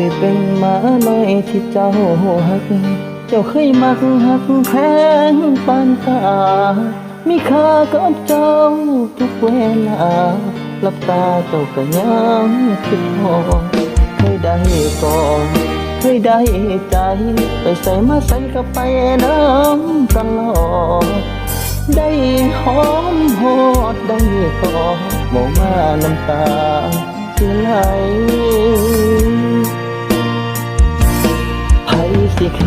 คยเป็นหมาน้อยที่เจ้าหัก เจ้าเคยมักหักแพงปานตา มีค่ากับเจ้าทุกเวลาหลับตาเจ้าก็ยังคิดพอเคยได้ก่อนเคยได้ใจ ไปใส่มาใส่ก็ไปน้ำตลอดได้หอมหอดได้ก่อดบอกมาน้ำตาสิไหล สิเค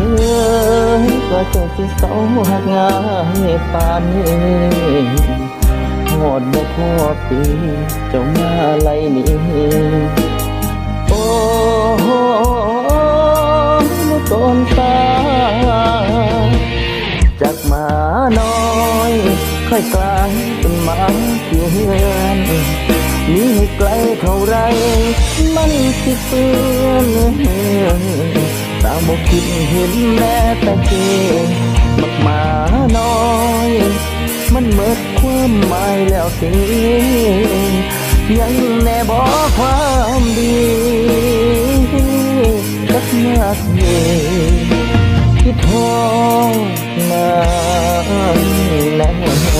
ยก็เจ้าสิเศร้าหักงายปานนี้หอดบ่พอปีเจ้ามาไล่หนี้โอ้โหต้นตาจากมาน้อยค่อยกลายเป็นหมาเถื่อนนีให้ไกลเท่าไรมันสิเปื้อน ห็นแม้แต่เกมักมาน้อย มันเมิดความหมายแล้วสิยังแน่บอกความดีกับหน้าที่ท้องนานแน่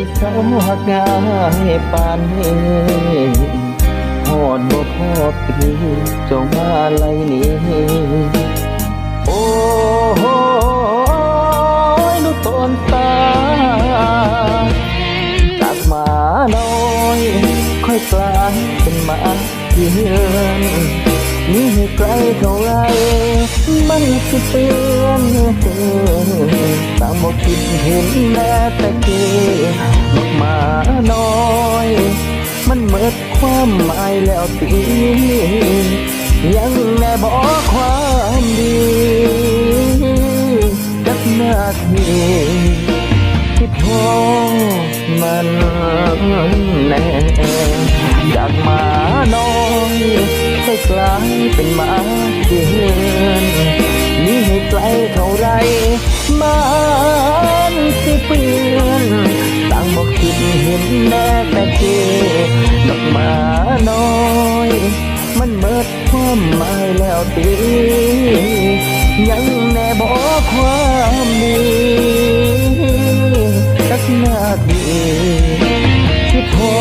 สิเศร้าหักงายปานนี้หอดบ่พอปีเจ้ามาไลนี้โอ้โหดูต้นตาจากหมาน้อย ค่อยกลายเป็นหมาเยือน นี่ให้ไกลเท่าไรมันสิเตือนต่างบอกคิดเห็นแม้แต่เกบอกมาน้อย มันเมิดความหมายแล้วตียังแน่บอกความดีกับหน้าที่ที่พองมันแน่จากมาน้อยค่อย กลายเป็นมาเดือนนี่ให้ไกลเท่าไรมันสิเปลี่ยนต่างบอกคิดเห็นแม้แต่เจดอกมาน้อย มันเบิดความหมายแล้วตียังแน่บอกความดีสักนาทีที่พอ